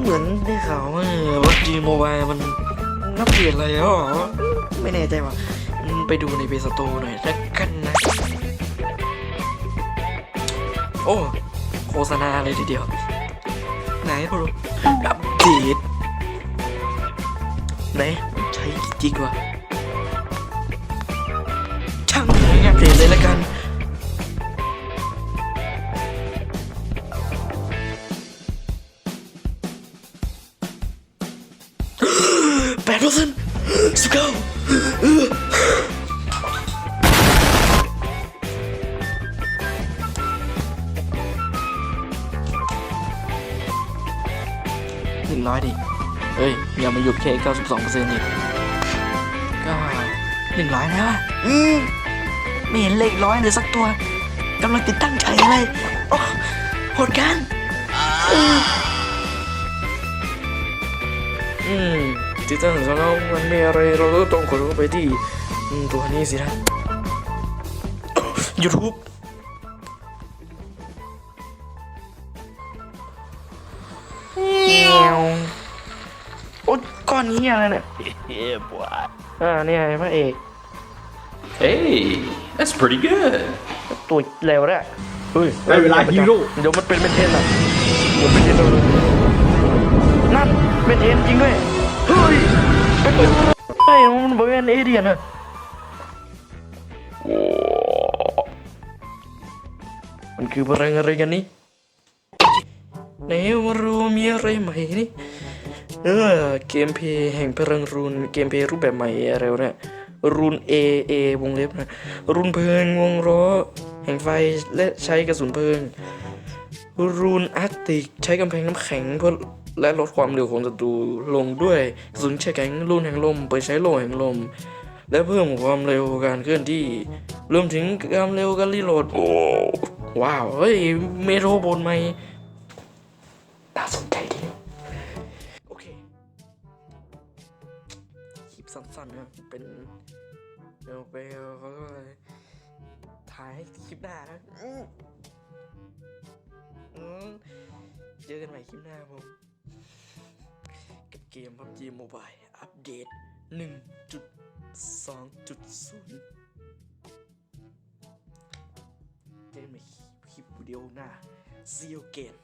เหมือนได้ข่าวว่าวัคซีนโมบายมันนับเปลี่ยนอะไรหรอ ไม่แน่ใจว่ะไปดูในเบสโตหน่อยแล้วกันนะ โอ้ โฆษณาเลยทีเดียว ไหนพรู้อัปเดไหน ใช้จริงวะช่างเลยอัปเดตเลยแล้วกัน แปดเปอร์เซ็นต์สิบเก้าหนึ่งร้อยดิ เฮ้ย อย่ามาหยุดแค่เก้าสิบสองเปอร์เซ็นต์ดิก็หนึ่งร้อยแล้วอะอืมไม่เห็นเลขร้อยเลยสักตัวกำลังติดตั้งใจเลยโอ้โหดกัน อืม ติดตั้งของเรามันมีอะไรเราก็ต้องกดเข้าไปที่ตัวนี้สินะ YouTube โอ๊ยก้อนนี้อะไรเนี่ย Yeah, boy. อ่าเนี่ยพระเอก Hey, that's pretty good. ตัวเร็วด้วเฮ้ยได้เวลาฮีโร่เดี๋ยวมันเป็นเมนเทนอะเดี๋ยวเมนเทนเรานั่นเมนเทนจริงด้วย เฮ้ยเป็นไอ้มันบอกเป็นเอเดียนอะมันคือพลังอะไรกันนี่ไหนมารูมีอะไรใหม่นี่เออเกมเพย์แห่งพลังรูนเกมเพย์รูปแบบใหม่อะไรวะเนี่ยรูน A A วงเล็บนะรูนเพลิงวงล้อแห่งไฟและใช้กระสุนเพลิง รูนอาร์ติกใช้กำแพงน้ำแข็งเพื่อและลดความเร็วของศัตรูลงด้วยสุนแช่แข็งรูนแห่งลมเปิดใช้โล่แห่งลม และเพิ่มความเร็วการเคลื่อนที่รวมถึงความเร็วการรีโหลดโอ้ว้าวเฮ้ยเมโทรบนใหมน่าสนใจดีโอเคคลิปสั้นๆนะเป็นเดี๋ยวไปเขาก็ถ่ายให้คลิปหน้านะ กันใหม่คลิปหน้าผมกับเกม PUBG Mobile อัปเดต 1.2.0เจอกันใหม่คลิปวิดีโอหน้า See you again